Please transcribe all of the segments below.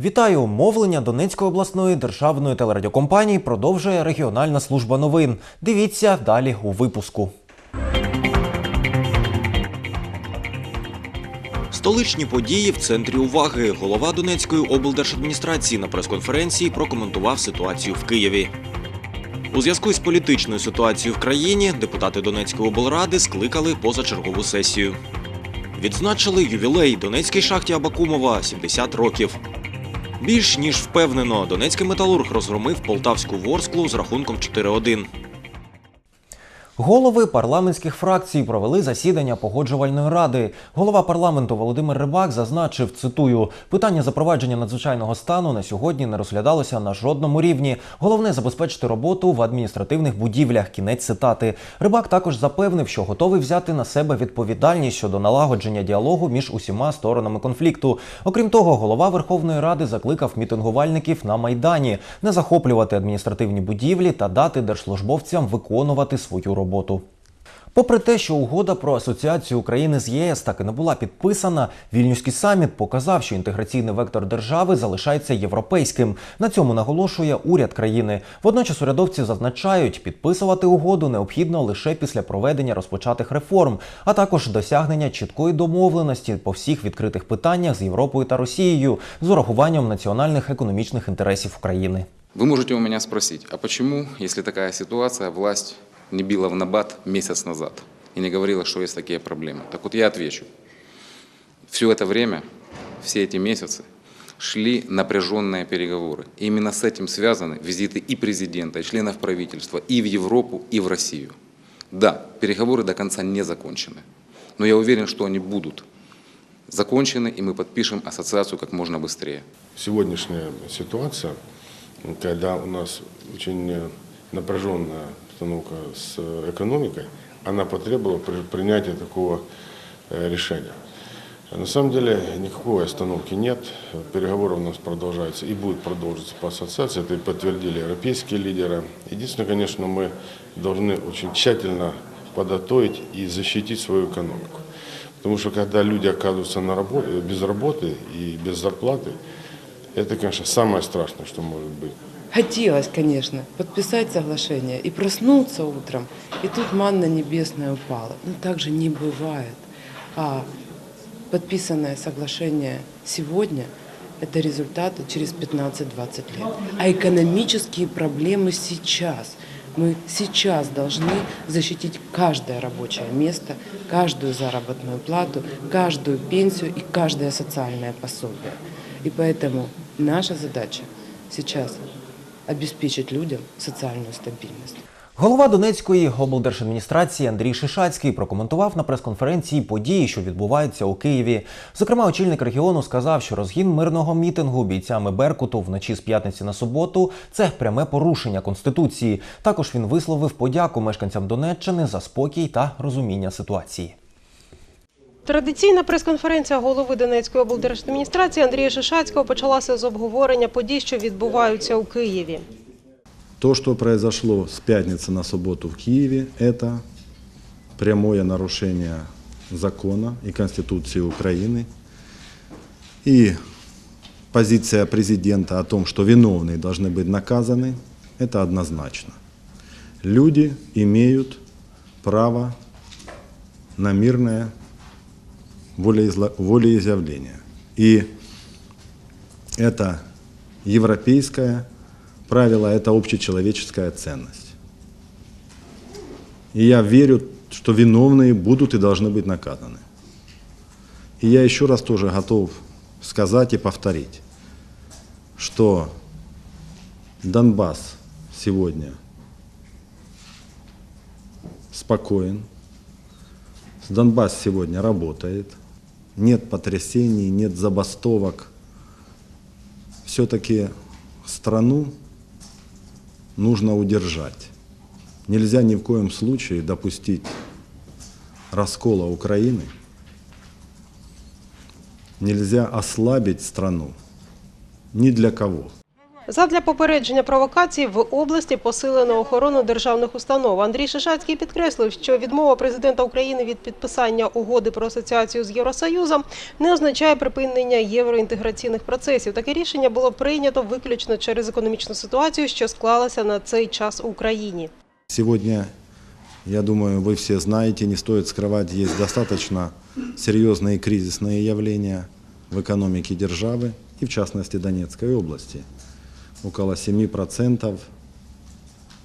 Вітаю! Мовлення Донецької обласної державної телерадіокомпанії продовжує регіональна служба новин. Дивіться далі у випуску. Столичні події в центрі уваги. Голова Донецької облдержадміністрації на прес-конференції прокоментував ситуацію в Києві. У зв'язку з політичною ситуацією в країні депутати Донецької облради скликали позачергову сесію. Відзначили ювілей Донецькій шахті Абакумова 70 років. Більш ніж впевнено, донецький металург розгромив полтавську ворсклу з рахунком 4-1. Голови парламентських фракцій провели засідання погоджувальної ради. Голова парламенту Володимир Рибак зазначив, цитую, питання запровадження надзвичайного стану на сьогодні не розглядалося на жодному рівні. Головне забезпечити роботу в адміністративних будівлях. Кінець цитати. Рибак також запевнив, що готовий взяти на себе відповідальність щодо налагодження діалогу між усіма сторонами конфлікту. Окрім того, голова Верховної Ради закликав мітингувальників на майдані не захоплювати адміністративні будівлі та дати держслужбовцям виконувати свою роботу. Попри те, що угода про асоціацію України з ЄС так і не була підписана, вільнюський саміт показав, що інтеграційний вектор держави залишається європейським. На цьому наголошує уряд країни. Водночас урядовці зазначають, підписувати угоду необхідно лише після проведення розпочатих реформ, а також досягнення чіткої домовленості по всіх відкритих питаннях з Європою та Росією з урахуванням національних економічних інтересів України. Вы можете у меня спросить, а почему, если такая ситуация, власть не била в набат месяц назад и не говорила, что есть такие проблемы? Так вот я отвечу. Все это время, все эти месяцы шли напряженные переговоры. И именно с этим связаны визиты и президента, и членов правительства и в Европу, и в Россию. Да, переговоры до конца не закончены. Но я уверен, что они будут закончены, и мы подпишем ассоциацию как можно быстрее. сегодняшняя ситуация, когда у нас очень э, напряженная обстановка с э, экономикой, она потребовала при- принятия такого э, решения. На самом деле никакой остановки нет. Переговоры у нас продолжаются и будут продолжиться по ассоциации. Это и подтвердили европейские лидеры. Единственное, конечно, мы должны очень тщательно подготовить и защитить свою экономику. Потому что когда люди оказываются на работе, без работы и без зарплаты, это, конечно, самое страшное, что может быть. Хотелось, конечно, подписать соглашение и проснуться утром, и тут манна небесная упала. Но так же не бывает. А подписанное соглашение сегодня – это результаты через 15-20 лет. А экономические проблемы сейчас. Мы сейчас должны защитить каждое рабочее место, каждую заработную плату, каждую пенсию и каждое социальное пособие. И поэтому наша задача сейчас обеспечить людям социальную стабильность. Голова Донецької облдержадміністрації Андрій Шишацький прокоментував на прес-конференції події, що відбуваються у Києві. Зокрема, очільник регіону сказав, що розгін мирного мітингу бійцями Беркуту вночі з п'ятниці на суботу це пряме порушення конституції. Також він висловив подяку мешканцям Донеччини за спокій та розуміння ситуації. Традиційна прес-конференція голови Донецької облдержадміністрації Андрія Шишацького почалася з обговорення подій, що відбуваються у Києві. То, что произошло с пятницы на субботу в Киеве, это прямое нарушение закона и Конституции Украины. И позиция президента о том, что виновные должны быть наказаны, это однозначно. Люди имеют право на мирное волеизъявление. И это европейское правило, это общечеловеческая ценность. И я верю, что виновные будут и должны быть наказаны. И я еще раз тоже готов сказать и повторить, что Донбасс сегодня спокоен, Донбасс сегодня работает, нет потрясений, нет забастовок. Все-таки страну нужно удержать. Нельзя ни в коем случае допустить раскола Украины. Нельзя ослабить страну ни для кого. Задля попередження провокацій в області посилено охорону державних установ. Андрій Шишацький підкреслив, що відмова президента України від підписання угоди про асоціацію з Євросоюзом не означає припинення євроінтеграційних процесів. Таке рішення було прийнято виключно через економічну ситуацію, що склалася на цей час у Україні. Сегодня, я думаю, вы все знаете, не стоит скрывать, есть достаточно серьезные кризисные явления в экономике державы и в частности Донецкой области. Около 7%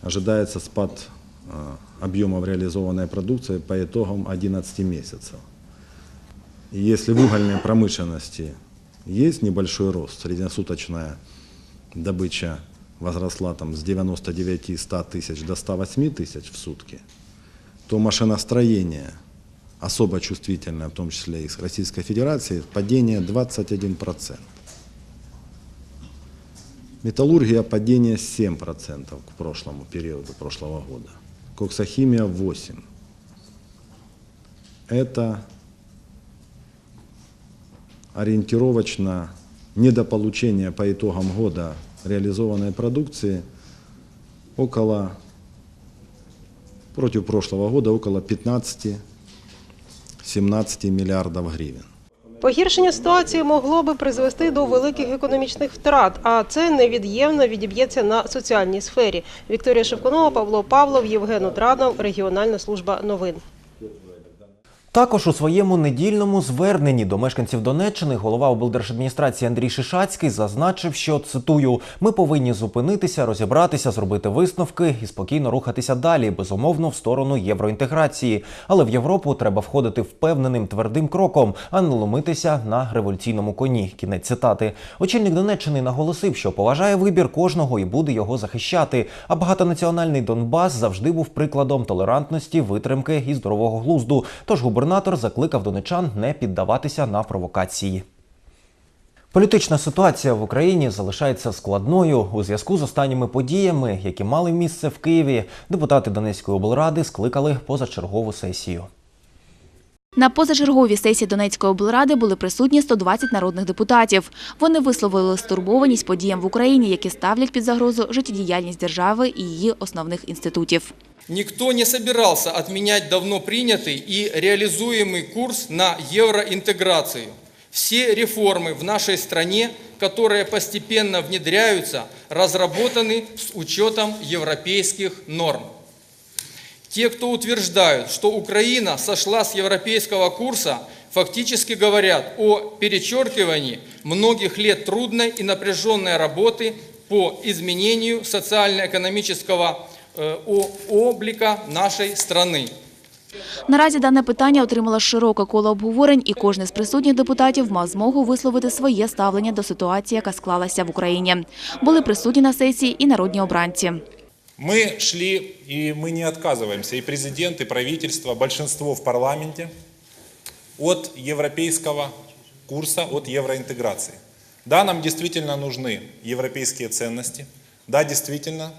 ожидается спад э, объемов реализованной продукции по итогам 11 месяцев. И если в угольной промышленности есть небольшой рост, среднесуточная добыча возросла там с 99-100 тысяч до 108 тысяч в сутки, то машиностроение, особо чувствительное, в том числе и с Российской Федерации, падение 21%. Металлургия падение 7% к прошлому периоду прошлого года. Коксохимия 8%. Это ориентировочно недополучение по итогам года реализованной продукции около, против прошлого года, около 15-17 миллиардов гривен. Погіршення ситуації могло би призвести до великих економічних втрат, а це невід'ємно відіб'ється на соціальній сфері. Вікторія Шевкунова, Павло Павлов, Євген Утранов, Регіональна служба новин. Також у своєму недільному зверненні до мешканців Донеччини голова облдержадміністрації Андрій Шишацький зазначив, що цитую: ми повинні зупинитися, розібратися, зробити висновки і спокійно рухатися далі, безумовно, в сторону євроінтеграції. Але в Європу треба входити впевненим твердим кроком, а не ломитися на революційному коні. Кінець цитати. Очільник Донеччини наголосив, що поважає вибір кожного і буде його захищати. А багатонаціональний Донбас завжди був прикладом толерантності, витримки і здорового глузду. Тож губернатор закликав донечан не піддаватися на провокації. Політична ситуація в Україні залишається складною у зв'язку з останніми подіями, які мали місце в Києві. Депутати Донецької облради скликали позачергову сесію. На позачерговій сесії Донецької облради були присутні 120 народних депутатів. Вони висловили стурбованість подіям в Україні, які ставлять під загрозу життєдіяльність держави і її основних інститутів. Никто не собирался отменять давно принятый и реализуемый курс на евроинтеграцию. Все реформы в нашей стране, которые постепенно внедряются, разработаны с учетом европейских норм. Те, кто утверждают, что Украина сошла с европейского курса, фактически говорят о перечеркивании многих лет трудной и напряженной работы по изменению социально-экономического э, о- облика нашей страны. Наразі дане питання отримало широке коло обговорень, і кожен з присутніх депутатів мав змогу висловити своє ставлення до ситуації, яка склалася в Україні. Були присутні на сесії і народні обранці. Мы шли, и мы не отказываемся, и президент, и правительство, большинство в парламенте, от европейского курса, от евроинтеграции. Да, нам действительно нужны европейские ценности. Да, действительно,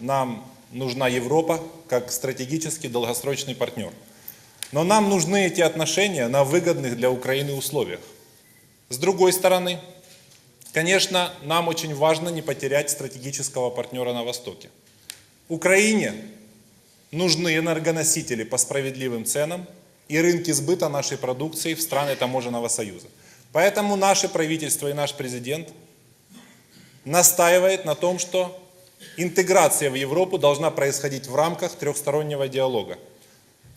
нам нужна Европа как стратегический долгосрочный партнер. Но нам нужны эти отношения на выгодных для Украины условиях. С другой стороны, конечно, нам очень важно не потерять стратегического партнера на Востоке. Украине нужны энергоносители по справедливым ценам и рынки сбыта нашей продукции в страны таможенного союза. Поэтому наше правительство и наш президент настаивает на том, что интеграция в Европу должна происходить в рамках трехстороннего диалога.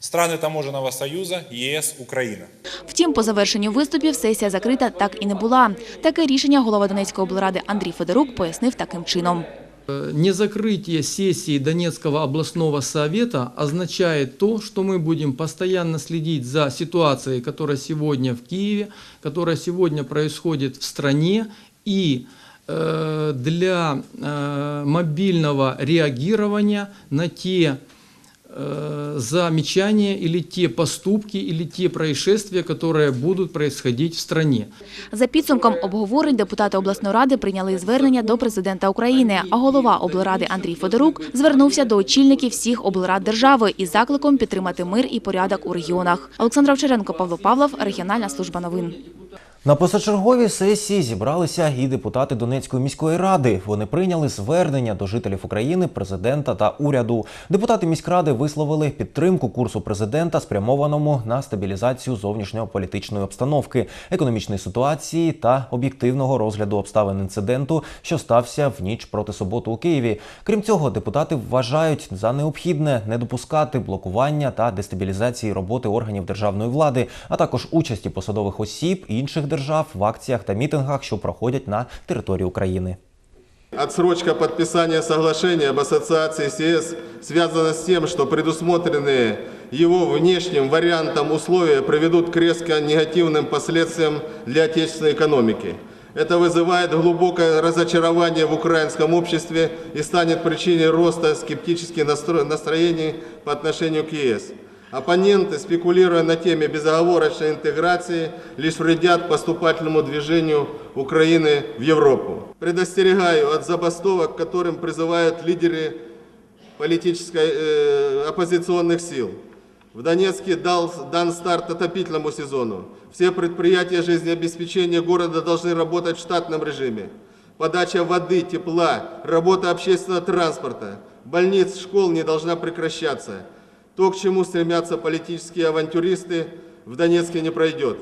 Страны таможенного союза, ЕС, Украина. Втім, по завершенню виступів сесія закрита так і не була. Таке рішення голова Донецької облради Андрій Федорук пояснив таким чином. Незакрытие сессии Донецкого областного совета означает то, что мы будем постоянно следить за ситуацией, которая сегодня в Киеве, которая сегодня происходит в стране, и э, для э, мобильного реагирования на те э, замечания или те поступки или те происшествия, которые будут происходить в стране. За підсумком обговорень депутати обласної ради прийняли звернення до президента України, а голова облради Андрій Федорук звернувся до очільників всіх облрад держави із закликом підтримати мир і порядок у регіонах. Олександра Овчаренко, Павло Павлов, Регіональна служба новин. На позачерговій сесії зібралися і депутати Донецької міської ради. Вони прийняли звернення до жителів України, президента та уряду. Депутати міськради висловили підтримку курсу президента, спрямованому на стабілізацію зовнішньополітичної обстановки, економічної ситуації та об'єктивного розгляду обставин інциденту, що стався в ніч проти суботу у Києві. Крім цього, депутати вважають за необхідне не допускати блокування та дестабілізації роботи органів державної влади, а також участі посадових осіб інших держав в акціях та мітингах, що проходять на території України. Отсрочка подписания соглашения об ассоциации с ЕС связана с тем, что предусмотренные его внешним вариантом условия приведут к резко негативным последствиям для отечественной экономики. Это вызывает глубокое разочарование в украинском обществе и станет причиной роста скептических настро- настроений по отношению к ЕС. Оппоненты, спекулируя на теме безоговорочной интеграции, лишь вредят поступательному движению Украины в Европу. Предостерегаю от забастовок, к которым призывают лидеры политической, э, оппозиционных сил. В Донецке дал, дан старт отопительному сезону. Все предприятия жизнеобеспечения города должны работать в штатном режиме. Подача воды, тепла, работа общественного транспорта, больниц, школ не должна прекращаться. То, к чему стремятся политические авантюристы, в Донецке не пройдет.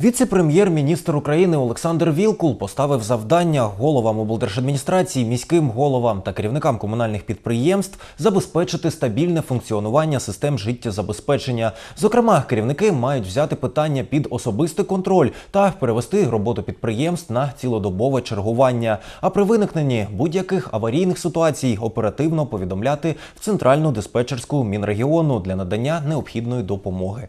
Віце-прем'єр-міністр України Олександр Вілкул поставив завдання головам облдержадміністрації, міським головам та керівникам комунальних підприємств забезпечити стабільне функціонування систем життєзабезпечення. Зокрема, керівники мають взяти питання під особистий контроль та перевести роботу підприємств на цілодобове чергування. А при виникненні будь-яких аварійних ситуацій оперативно повідомляти в центральну диспетчерську мінрегіону для надання необхідної допомоги.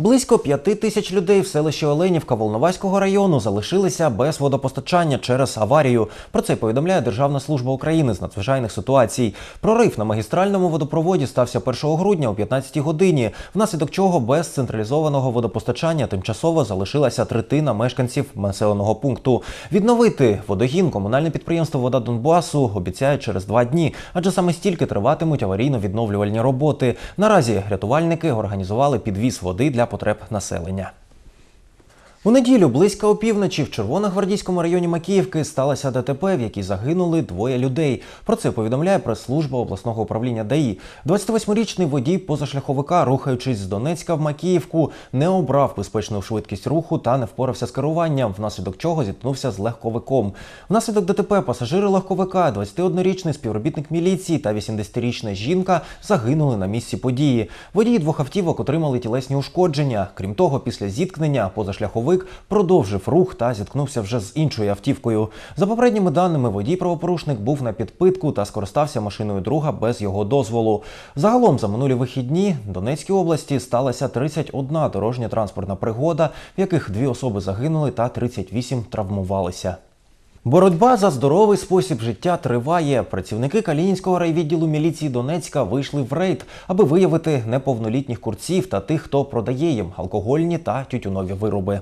Близько п'яти тисяч людей в селищі Оленівка Волноваського району залишилися без водопостачання через аварію. Про це повідомляє Державна служба України з надзвичайних ситуацій. Прорив на магістральному водопроводі стався 1 грудня о 15 годині, внаслідок чого без централізованого водопостачання тимчасово залишилася третина мешканців населеного пункту. Відновити водогін комунальне підприємство Вода Донбасу обіцяє через два дні, адже саме стільки триватимуть аварійно-відновлювальні роботи. Наразі рятувальники організували підвіз води для потреб населення. У неділю близько опівночі в Червоногвардійському районі Макіївки сталося ДТП, в якій загинули двоє людей. Про це повідомляє прес-служба обласного управління ДАІ. 28-річний водій позашляховика, рухаючись з Донецька в Макіївку, не обрав безпечну швидкість руху та не впорався з керуванням, внаслідок чого зіткнувся з легковиком. Внаслідок ДТП пасажири легковика, 21-річний співробітник міліції та 80-річна жінка загинули на місці події. Водії двох автівок отримали тілесні ушкодження. Крім того, після зіткнення позашляховик продовжив рух та зіткнувся вже з іншою автівкою. За попередніми даними, водій-правопорушник був на підпитку та скористався машиною друга без його дозволу. Загалом за минулі вихідні в Донецькій області сталася 31 дорожня транспортна пригода, в яких дві особи загинули та 38 травмувалися. Боротьба за здоровий спосіб життя триває. Працівники Калінінського райвідділу міліції Донецька вийшли в рейд, аби виявити неповнолітніх курців та тих, хто продає їм алкогольні та тютюнові вироби.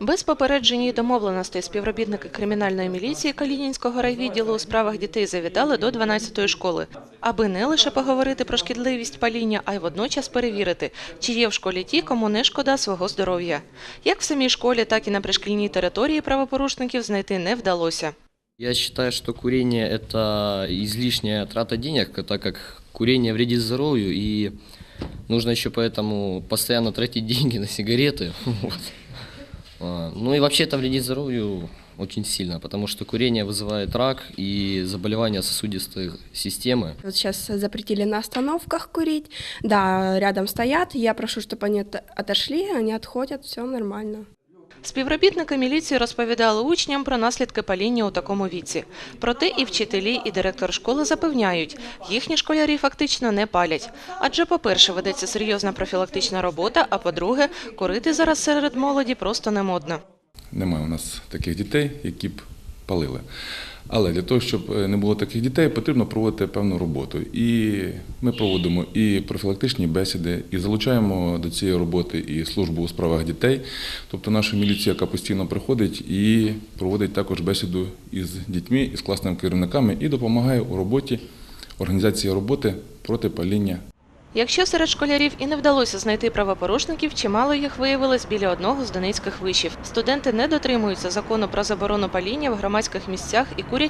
Без попередження і домовленостей співробітники кримінальної міліції Калінінського райвідділу у справах дітей завітали до 12-ї школи, аби не лише поговорити про шкідливість паління, а й водночас перевірити, чи є в школі ті, кому не шкода свого здоров'я. Як в самій школі, так і на пришкільній території правопорушників знайти не вдалося. Я считаю, что курение – это излишняя трата денег, так как курение вредит здоровью, и нужно еще поэтому постоянно тратить деньги на сигареты. Вот. А, Ну и вообще это вредит здоровью очень сильно, потому что курение вызывает рак и заболевания сосудистой системы. Вот сейчас запретили на остановках курить. Да, рядом стоят. Я прошу, чтобы они от- отошли, они отходят, все нормально. Співробітники міліції розповідали учням про наслідки паління у такому віці. Проте і вчителі, і директор школи запевняють, їхні школярі фактично не палять. Адже, по-перше, ведеться серйозна профілактична робота, а по-друге, курити зараз серед молоді просто не модно. Немає у нас таких дітей, які б палили. Але для того, щоб е, не було таких дітей, потрібно проводити певну роботу. І ми проводимо і профілактичні бесіди, і залучаємо до цієї роботи і службу у справах дітей. Тобто наша міліція, яка постійно приходить і проводить також бесіду із дітьми, із класними керівниками і допомагає у роботі організації роботи проти паління Якщо серед школярів і не вдалося знайти правопорушників, чимало їх виявилось біля одного з донецьких вишів. Студенти не дотримуються закону про заборону паління в громадських місцях і курять